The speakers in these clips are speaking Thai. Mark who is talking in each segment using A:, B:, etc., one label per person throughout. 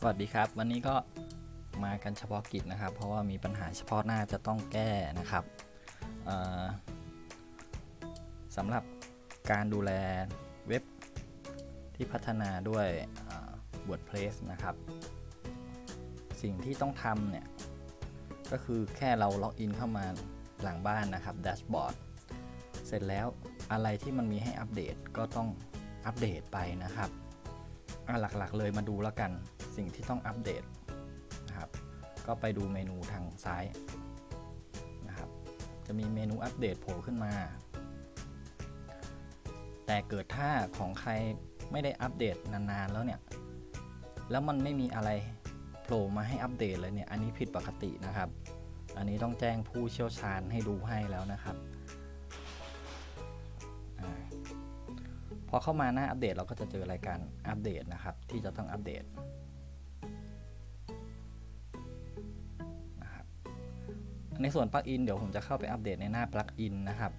A: สวัสดีครับ วันนี้ก็มากันเฉพาะกิจนะครับ เพราะว่ามีปัญหาเฉพาะหน้าจะต้องแก้นะครับสำหรับการดูแลเว็บที่พัฒนาด้วยเอ่อ WordPress นะครับ สิ่งที่ต้องทำเนี่ย ก็คือแค่เราล็อกอินเข้ามาหลังบ้านนะครับแดชบอร์ดเสร็จแล้วอะไรที่มันมีให้อัปเดตก็ต้องอัปเดตไปนะครับ อะหลักๆเลยมาดูแล้วกันสิ่งที่ต้องอัปเดตนะครับ ก็ไปดูเมนูทางซ้ายนะครับ จะมีเมนูอัปเดตโผล่ขึ้นมา แต่เกิดถ้าของใครไม่ได้อัปเดตนานๆแล้วเนี่ย แล้วมันไม่มีอะไรโผล่มาให้อัปเดตเลยเนี่ย อันนี้ผิดปกตินะครับ อันนี้ต้องแจ้งผู้เชี่ยวชาญให้ดูให้แล้วนะครับ อเข้ามาหน้าอัปเดตเราก็จะเจอรายการอัปเดตนะครับ ที่จะต้องอัปเดตนะครับในส่วนปลั๊กอินเดี๋ยวผมจะเข้าไปอัปเดตในหน้าปลั๊กอินนะครับ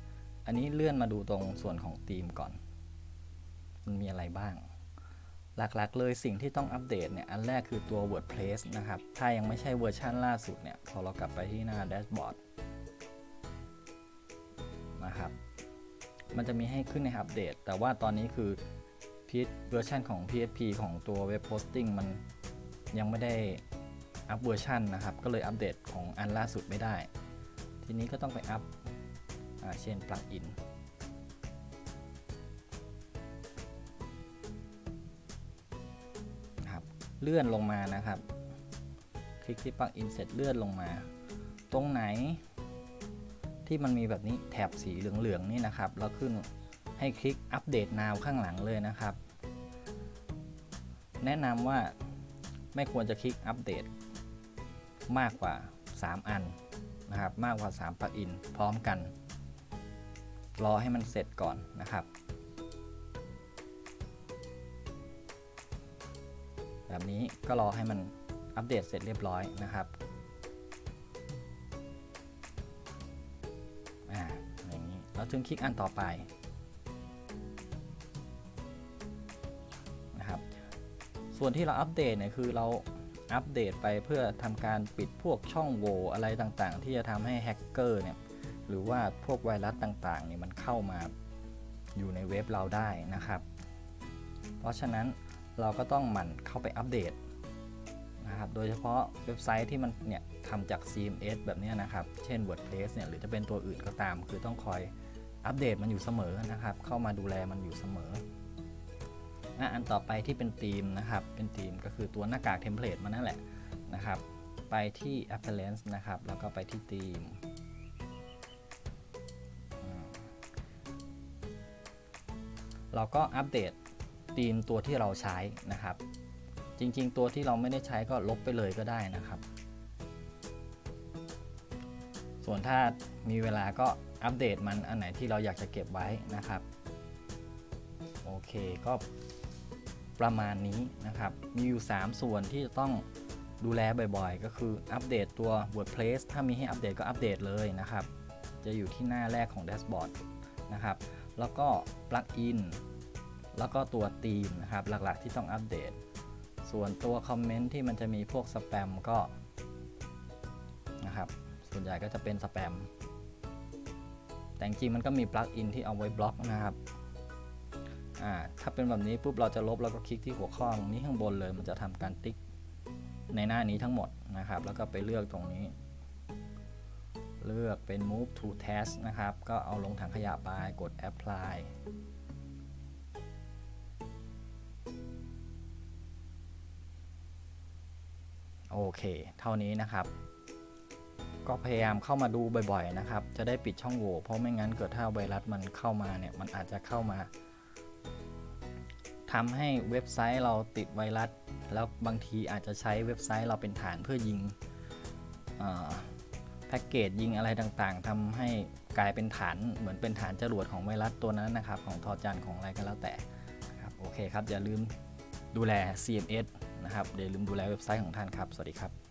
A: อันนี้เลื่อนมาดูตรงส่วนของธีมก่อน มันมีอะไรบ้าง หลักๆเลยสิ่งที่ต้องอัปเดตเนี่ย อันแรกคือตัว WordPress นะครับ ถ้ายังไม่ใช่เวอร์ชันล่าสุดเนี่ย พอเรากลับไปที่หน้าแดชบอร์ด มันจะมีให้ขึ้นในอัปเดต แต่ว่าตอนนี้คือพีเวอร์ชันของ PHP ของตัวเว็บโพสติ้งมันยังไม่ได้อัปเวอร์ชันนะครับ ก็เลยอัปเดตของอันล่าสุดไม่ได้ ทีนี้ก็ต้องไปอัปเช่นปลั๊กอินครับเลื่อนลงมานะครับ คลิกที่ปลั๊กอินเสร็จเลื่อนลงมา ตรงไหน ที่มันมีแบบนี้แถบสีเหลืองๆนี่นะครับ แล้วขึ้นให้คลิกอัปเดต now ข้างหลังเลยนะครับ แนะนำว่าไม่ควรจะคลิกอัปเดตมากกว่า 3 อันนะครับ มากกว่า 3ปลั๊กอินพร้อมกัน รอให้มันเสร็จก่อนนะครับ แบบนี้ก็รอให้มันอัปเดตเสร็จเรียบร้อยนะครับ จึงคลิกอันต่อไปนะครับ ส่วนที่เราอัปเดตเนี่ยคือเราอัปเดตไปเพื่อทำการปิดพวกช่องโหว่อะไรต่างๆ ที่จะทำให้แฮกเกอร์เนี่ยหรือว่าพวกไวรัสต่างๆเนี่ยมันเข้ามาอยู่ในเว็บเราได้นะครับ เพราะฉะนั้นเราก็ต้องหมั่นเข้าไปอัปเดตนะครับ โดยเฉพาะเว็บไซต์ที่มันเนี่ยทำจาก CMS แบบนี้นะครับ เช่น WordPress เนี่ยหรือจะเป็นตัวอื่นก็ตาม คือต้องคอย อัปเดตมันอยู่เสมอนะครับ เข้ามาดูแลมันอยู่เสมออันต่อไปที่เป็นธีมนะครับ เป็นธีมก็คือตัวหน้ากากเทมเพลตมันนั่นแหละนะครับ ไปที่ Appearance นะครับ แล้วก็ไปที่ธีมอืมเราก็อัปเดตธีมตัวที่เราใช้นะครับ จริงๆ ตัวที่เราไม่ได้ใช้ก็ลบไปเลยก็ได้นะครับ ส่วนถ้ามีเวลาก็อัปเดตมันอันไหนที่เราอยากจะเก็บไว้นะครับ โอเคก็ประมาณนี้นะครับ มีอยู่ 3 ส่วนที่จะต้องดูแลบ่อยๆ ก็คืออัปเดตตัว WordPress ถ้ามีให้อัปเดตก็อัปเดตเลยนะครับ จะอยู่ที่หน้าแรกของแดชบอร์ดนะครับ แล้วก็ปลั๊กอินแล้วก็ตัวธีมนะครับ หลักๆที่ต้องอัปเดต ส่วนตัวคอมเมนต์ที่มันจะมีพวกสแปมก็นะครับ ส่วนใหญ่ก็จะเป็นสแปม แต่จริงๆมันก็มีปลั๊กอินที่เอาไว้บล็อกนะครับอ่าถ้าเป็นแบบนี้ปุ๊บเราจะลบแล้วก็คลิกที่หัวข้อตรงนี้ข้างบนเลย มันจะทำการติ๊กในหน้านี้ทั้งหมดนะครับ แล้วก็ไปเลือกตรงนี้ เลือกเป็น move to task นะครับ ก็เอาลงถังขยะไปกด apply โอเค เท่านี้นะครับ ก็พยายามเข้ามาดูบ่อยๆนะครับ จะได้ปิดช่องโหว่เพราะไม่งั้นเกิดถ้าไวรัสมันเข้ามาเนี่ยมันอาจจะเข้ามาทำให้เว็บไซต์เราติดไวรัส แล้วบางทีอาจจะใช้เว็บไซต์เราเป็นฐานเพื่อยิงแพ็กเกจยิงอะไรต่างๆทำให้กลายเป็นฐานเหมือนเป็นฐานจรวดของไวรัสตัวนั้นนะครับ ของทอจันของอะไรก็แล้วแต่นะครับโอเคครับ อย่าลืมดูแล CMS นะครับอย่าลืมดูแลเว็บไซต์ของท่านครับ สวัสดีครับ